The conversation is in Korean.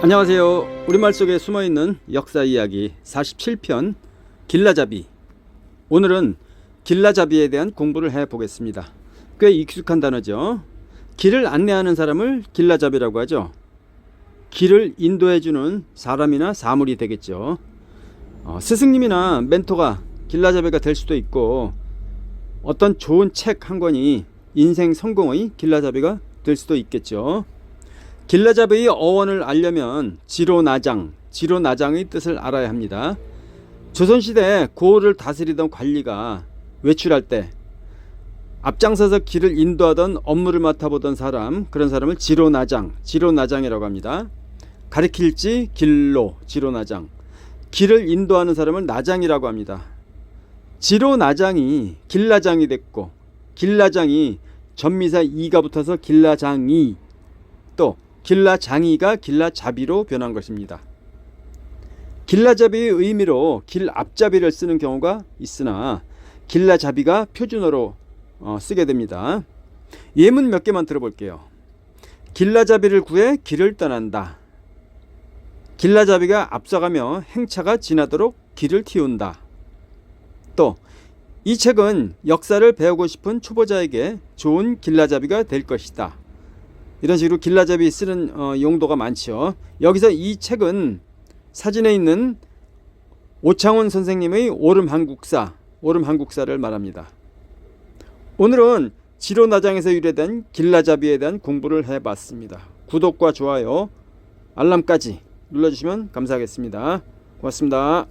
안녕하세요. 우리말 속에 숨어 있는 역사 이야기 47편 길라잡이. 오늘은 길라잡이에 대한 공부를 해 보겠습니다. 꽤 익숙한 단어죠. 길을 안내하는 사람을 길라잡이라고 하죠. 길을 인도해 주는 사람이나 사물이 되겠죠. 어, 스승님이나 멘토가 길라잡이가 될 수도 있고 어떤 좋은 책 한 권이 인생 성공의 길라잡이가 될 수도 있겠죠. 길라잡이의 어원을 알려면 지로나장, 지로나장의 뜻을 알아야 합니다. 조선시대 고을을 다스리던 관리가 외출할 때 앞장서서 길을 인도하던 업무를 맡아보던 사람, 그런 사람을 지로나장, 지로나장이라고 합니다. 가리킬지 길로, 지로나장. 길을 인도하는 사람을 나장이라고 합니다. 지로나장이 길라장이 됐고, 길라장이 전미사 이가 붙어서 길라장이 또 길라장이가 길라잡이로 변한 것입니다. 길라잡이의 의미로 길 앞잡이를 쓰는 경우가 있으나 길라잡이가 표준어로 어, 쓰게 됩니다. 예문 몇 개만 들어볼게요. 길라잡이를 구해 길을 떠난다. 길라잡이가 앞서가며 행차가 지나도록 길을 틔운다. 또 이 책은 역사를 배우고 싶은 초보자에게 좋은 길라잡이가 될 것이다. 이런 식으로 길라잡이 쓰는 어, 용도가 많죠. 여기서 이 책은 사진에 있는 오창훈 선생님의 오름 한국사, 오름 한국사를 말합니다. 오늘은 지로나장에서 유래된 길라잡이에 대한 공부를 해봤습니다. 구독과 좋아요, 알람까지 눌러주시면 감사하겠습니다. 고맙습니다.